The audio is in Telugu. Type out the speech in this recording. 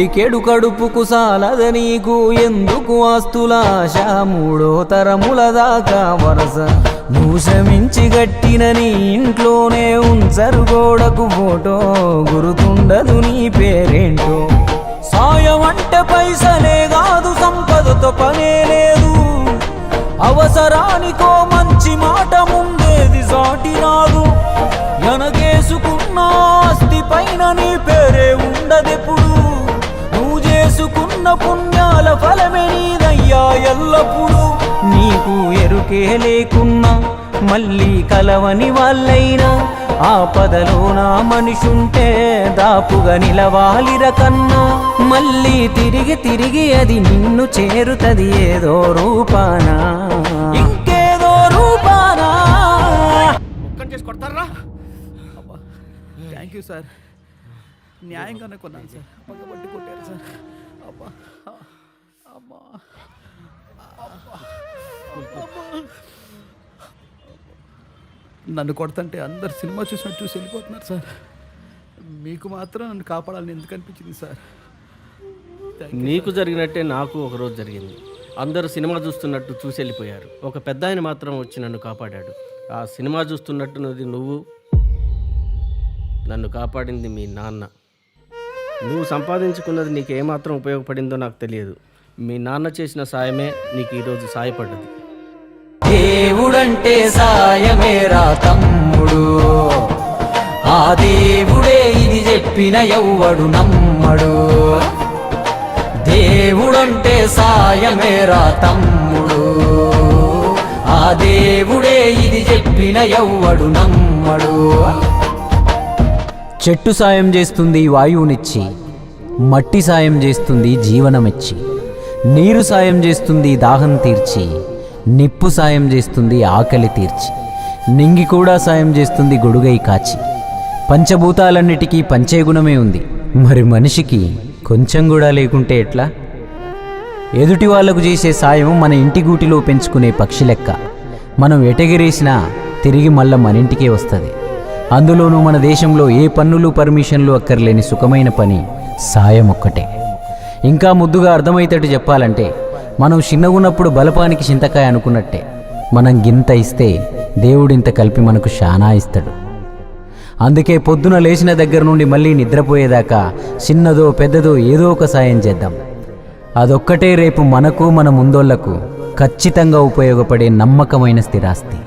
పిడికెడు కడుపుకు సాలద నీకు ఎందుకు ఆస్తులాశ? మూడో తరముల దాకా వరస. నువ్వు శ్రమించి గట్టిన నీ ఇంట్లోనే ఉంచరు గోడకు ఫోటో. గురుతుండదు నీ పేరేంటో. సాయం అంటే పైసలే కాదు సంపదతో పనే లేదు. అవసరానికో మంచి మాట ముందేది సాటి రాదు ఎనగేసుకున్న ఆస్తి పైన నీ పేరే ఉండదు పుణ్యాల ఫలమే నీదయ్యా ఎల్లప్పుడు. నీకు ఎరుకే లేకున్నా మళ్ళీ కలవని వాళ్ళైనా. ఆపదలో నా మనిషుంటే దాపుగా నిలవాలిర కన్నా. మళ్ళీ తిరిగి తిరిగి అది నిన్ను చేరుతది ఏదో రూపానా. ఇంకేదో రూపానా. కొడతారా? Thank you sir. న్యాయంగానే కొన్నాను సార్. కొట్టారు సార్. అబ్బా అమ్మా నన్ను కొడుతుంటే అందరు సినిమా చూసినట్టు చూసి వెళ్ళిపోతున్నారు సార్. మీకు మాత్రం నన్ను కాపాడాలని ఎందుకు అనిపించింది సార్? నీకు జరిగినట్టే నాకు ఒకరోజు జరిగింది. అందరూ సినిమా చూస్తున్నట్టు చూసి వెళ్ళిపోయారు. ఒక పెద్ద ఆయన మాత్రం వచ్చి నన్ను కాపాడాడు. ఆ సినిమా చూస్తున్నట్టున్నది నువ్వు. నన్ను కాపాడింది మీ నాన్న. నువ్వు సంపాదించుకున్నది నీకు ఏమాత్రం ఉపయోగపడిందో నాకు తెలియదు. మీ నాన్న చేసిన సాయమే నీకు ఈరోజు సాయపడ్డది. దేవుడంటే సాయమేరా తమ్ముడు. ఆ దేవుడే ఇది చెప్పిన ఎవ్వడు నమ్మడు. దేవుడంటే సాయమేరా తమ్ముడు. ఆ దేవుడే ఇది చెప్పిన ఎవ్వడు నమ్మడు. చెట్టు సాయం చేస్తుంది వాయువునిచ్చి మట్టి సాయం చేస్తుంది జీవనమిచ్చి నీరు సాయం చేస్తుంది దాహం తీర్చి నిప్పు సాయం చేస్తుంది ఆకలి తీర్చి నింగి కూడా సాయం చేస్తుంది గొడుగై కాచి. పంచభూతాలన్నిటికీ పంచే గుణమే ఉంది. మరి మనిషికి కొంచెం కూడా లేకుంటే ఎట్లా? ఎదుటి వాళ్ళకు చేసే సాయం మన ఇంటి గూటిలో పెంచుకునే పక్షి లెక్క. మనం ఎటగిరేసినా తిరిగి మళ్ళా మన ఇంటికే వస్తుంది. అందులోనూ మన దేశంలో ఏ పన్నులు పర్మిషన్లు అక్కర్లేని సుఖమైన పని సాయం ఒక్కటే ఇంకా ముద్దుగా అర్థమయ్యేటట్టు చెప్పాలంటే మనం చిన్నగున్నప్పుడు బలపానికి చింతకాయ అనుకున్నట్టే మనం గింత ఇస్తే దేవుడింత కలిపి మనకు శానా ఇస్తాడు. అందుకే పొద్దున లేచిన దగ్గర నుండి మళ్ళీ నిద్రపోయేదాకా చిన్నదో పెద్దదో ఏదో ఒక సాయం చేద్దాం. అదొక్కటే రేపు మనకు మన ముందోళ్ళకు ఖచ్చితంగా ఉపయోగపడే నమ్మకమైన స్థిరాస్తి.